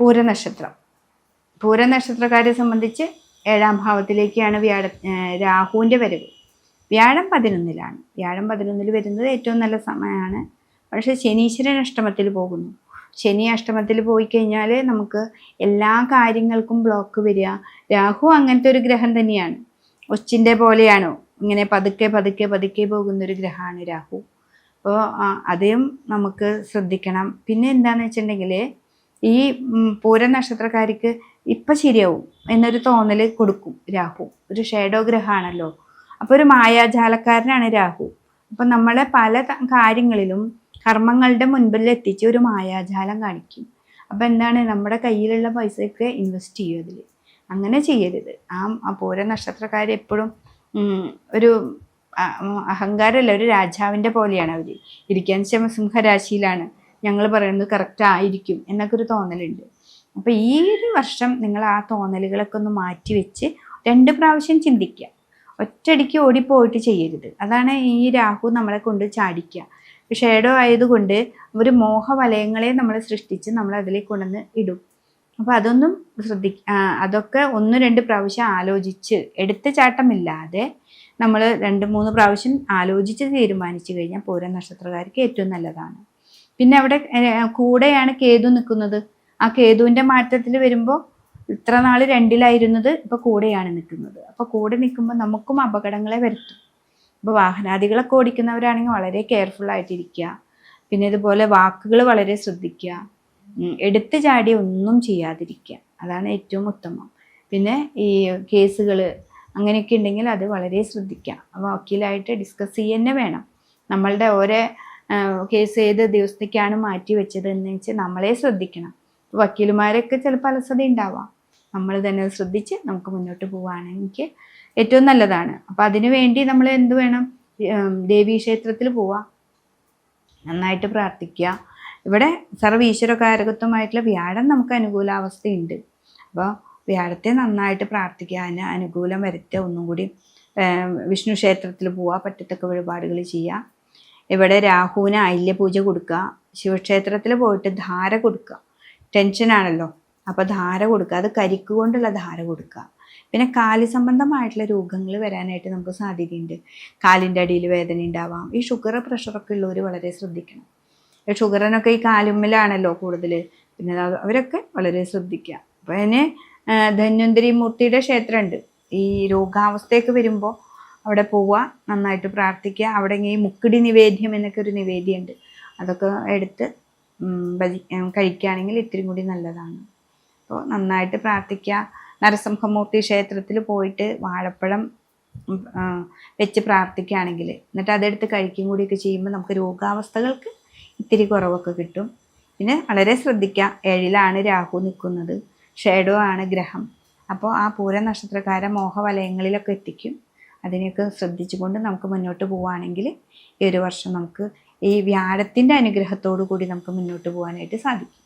പൂരനക്ഷത്രം. പൂരനക്ഷത്രക്കാരെ സംബന്ധിച്ച് ഏഴാം ഭാവത്തിലേക്കാണ് വ്യാഴ രാഹുവിന്റെ വരവ്. വ്യാഴം പതിനൊന്നിലാണ്. വ്യാഴം പതിനൊന്നിൽ വരുന്നത് ഏറ്റവും നല്ല സമയമാണ് പക്ഷേ ശനീശ്വരൻ അഷ്ടമത്തിൽ പോകുന്നു. ശനി അഷ്ടമത്തിൽ പോയി കഴിഞ്ഞാൽ നമുക്ക് എല്ലാ കാര്യങ്ങൾക്കും ബ്ലോക്ക് വരിക. രാഹു അങ്ങനത്തെ ഒരു ഗ്രഹം തന്നെയാണ്. ഒച്ചിന്റെ പോലെയാണോ? ഇങ്ങനെ പതുക്കെ പതുക്കെ പതുക്കെ പോകുന്ന ഒരു ഗ്രഹമാണ് രാഹു. അപ്പോൾ അതേം നമുക്ക് ശ്രദ്ധിക്കണം. പിന്നെ എന്താണെന്ന് വെച്ചിട്ടുണ്ടെങ്കിൽ ഈ പൂര നക്ഷത്രക്കാർക്ക് ഇപ്പം ശരിയാവും എന്നൊരു തോന്നൽ കൊടുക്കും രാഹു. ഒരു ഷേഡോ ഗ്രഹമാണല്ലോ അപ്പോൾ ഒരു മായാജാലക്കാരനാണ് രാഹു. അപ്പം നമ്മളെ പല കാര്യങ്ങളിലും കർമ്മങ്ങളുടെ മുൻപിൽ എത്തിച്ച് ഒരു മായാജാലം കാണിക്കും. അപ്പം എന്താണ് നമ്മുടെ കയ്യിലുള്ള പൈസയൊക്കെ ഇൻവെസ്റ്റ് ചെയ്യും അതിൽ അങ്ങനെ ചെയ്യരുത്. ആ പൂര നക്ഷത്രക്കാർ എപ്പോഴും ഒരു അഹങ്കാരമല്ല ഒരു രാജാവിന്റെ പോലെയാണ് അവർ ഇരിക്കാൻ സിംഹരാശിയിലാണ്. ഞങ്ങൾ പറയുന്നത് കറക്റ്റ് ആയിരിക്കും എന്നൊക്കെ ഒരു തോന്നലുണ്ട്. അപ്പോൾ ഈ ഒരു വർഷം നിങ്ങൾ ആ തോന്നലുകളൊക്കെ ഒന്ന് മാറ്റി വെച്ച് രണ്ട് പ്രാവശ്യം ചിന്തിക്കുക. ഒറ്റടിക്ക് ഓടിപ്പോയിട്ട് ചെയ്യരുത്. അതാണ് ഈ രാഹു നമ്മളെ കൊണ്ട് ചാടിക്കുക. ഷേഡോ ആയതുകൊണ്ട് ഒരു മോഹവലയങ്ങളെ നമ്മൾ സൃഷ്ടിച്ച് നമ്മൾ അതിലേക്ക് കൊണ്ടുവന്ന് ഇടും. അപ്പോൾ അതൊന്നും ശ്രദ്ധി അതൊക്കെ ഒന്ന് രണ്ട് പ്രാവശ്യം ആലോചിച്ച് എടുത്ത ചാട്ടമില്ലാതെ നമ്മൾ രണ്ട് മൂന്ന് പ്രാവശ്യം ആലോചിച്ച് തീരുമാനിച്ചു കഴിഞ്ഞാൽ പൂര നക്ഷത്രക്കാർക്ക് ഏറ്റവും നല്ലതാണ്. പിന്നെ അവിടെ കൂടെയാണ് കേതു നിൽക്കുന്നത്. ആ കേതുവിന്റെ മാറ്റത്തിൽ വരുമ്പോൾ ഇത്ര നാൾ രണ്ടിലായിരുന്നത് ഇപ്പോൾ കൂടെയാണ് നിൽക്കുന്നത്. അപ്പോൾ കൂടെ നിൽക്കുമ്പോൾ നമുക്കും അപകടങ്ങളെ വരുത്തും. ഇപ്പോൾ വാഹനാദികളൊക്കെ ഓടിക്കുന്നവരാണെങ്കിൽ വളരെ കെയർഫുൾ ആയിട്ടിരിക്കുക. പിന്നെ ഇതുപോലെ വാക്കുകൾ വളരെ ശ്രദ്ധിക്കുക. എടുത്തു ചാടി ഒന്നും ചെയ്യാതിരിക്കുക. അതാണ് ഏറ്റവും ഉത്തമം. പിന്നെ ഈ കേസുകൾ അങ്ങനെയൊക്കെ ഉണ്ടെങ്കിൽ അത് വളരെ ശ്രദ്ധിക്കുക. വക്കീലായിട്ട് ഡിസ്കസ് ചെയ്യുക തന്നെ വേണം. നമ്മളുടെ ഓരോ കേസ് ഏത് ദിവസത്തേക്കാണ് മാറ്റി വെച്ചത് എന്ന് വെച്ച് നമ്മളെ ശ്രദ്ധിക്കണം. വക്കീലുമാരൊക്കെ ചിലപ്പോൾ അലസത ഉണ്ടാവാം. നമ്മൾ തന്നെ ശ്രദ്ധിച്ച് നമുക്ക് മുന്നോട്ട് പോവുകയാണെങ്കിൽ ഏറ്റവും നല്ലതാണ്. അപ്പം അതിനു വേണ്ടി നമ്മൾ എന്ത് വേണം? ഉം, ദേവീ ക്ഷേത്രത്തിൽ പോവാം. നന്നായിട്ട് പ്രാർത്ഥിക്കുക. ഇവിടെ സർവ ഈശ്വരകാരകത്വമായിട്ടുള്ള വ്യാഴം നമുക്ക് അനുകൂല അനുകൂലാവസ്ഥയുണ്ട്. അപ്പോൾ വ്യാഴത്തെ നന്നായിട്ട് പ്രാർത്ഥിക്കുക. അതിന് അനുകൂലം വരുത്തുക ഒന്നും കൂടി വിഷ്ണു ക്ഷേത്രത്തിൽ പോവുക പറ്റത്തക്ക വഴിപാടുകൾ ചെയ്യുക ഇവിടെ രാഹുവിന് ഐല്യ പൂജ കൊടുക്കുക ശിവക്ഷേത്രത്തിൽ പോയിട്ട് ധാര കൊടുക്കുക. ടെൻഷനാണല്ലോ അപ്പോൾ ധാര കൊടുക്കുക. അത് കരിക്കുകൊണ്ടുള്ള ധാര കൊടുക്കുക. പിന്നെ കാൽ സംബന്ധമായിട്ടുള്ള രോഗങ്ങൾ വരാനായിട്ട് നമുക്ക് സാധ്യതയുണ്ട്. കാലിന്റെ അടിയിൽ വേദന ഉണ്ടാവാം. ഈ ഷുഗർ പ്രഷറൊക്കെ ഉള്ളവർ വളരെ ശ്രദ്ധിക്കണം. ഷുഗറിനൊക്കെ ഈ കാലുമ്മലാണല്ലോ കൂടുതൽ. പിന്നെ അവരൊക്കെ വളരെ ശ്രദ്ധിക്കുക. അപ്പോൾ അതിന് ധന്വന്തരി മൂർത്തിയുടെ ക്ഷേത്രമുണ്ട്. ഈ രോഗാവസ്ഥയൊക്കെ വരുമ്പോൾ അവിടെ പോവുക നന്നായിട്ട് പ്രാർത്ഥിക്കുക. അവിടെ ഈ മുക്കിടി നിവേദ്യം എന്നൊക്കെ ഒരു നിവേദ്യമുണ്ട്. അതൊക്കെ എടുത്ത് ഭജി കഴിക്കുകയാണെങ്കിൽ ഇത്തിരി കൂടി നല്ലതാണ്. അപ്പോൾ നന്നായിട്ട് പ്രാർത്ഥിക്കുക. നരസിംഹമൂർത്തി ക്ഷേത്രത്തിൽ പോയിട്ട് വാഴപ്പഴം വെച്ച് പ്രാർത്ഥിക്കുകയാണെങ്കിൽ എന്നിട്ട് അതെടുത്ത് കഴിക്കും കൂടിയൊക്കെ ചെയ്യുമ്പോൾ നമുക്ക് രോഗാവസ്ഥകൾക്ക് ഇത്തിരി കുറവൊക്കെ കിട്ടും. പിന്നെ വളരെ ശ്രദ്ധിക്കുക. ഏഴിലാണ് രാഹു നിൽക്കുന്നത്. ഷേഡോ ആണ് ഗ്രഹം. അപ്പോൾ ആ പൂര നക്ഷത്രക്കാരെ മോഹവലയങ്ങളിലൊക്കെ എത്തിക്കും. അതിനെയൊക്കെ ശ്രദ്ധിച്ചുകൊണ്ട് നമുക്ക് മുന്നോട്ട് പോവുകയാണെങ്കിൽ ഈ ഒരു വർഷം നമുക്ക് ഈ വ്യാഴത്തിന്റെ അനുഗ്രഹത്തോടു കൂടി നമുക്ക് മുന്നോട്ട് പോകാനായിട്ട് സാധിക്കും.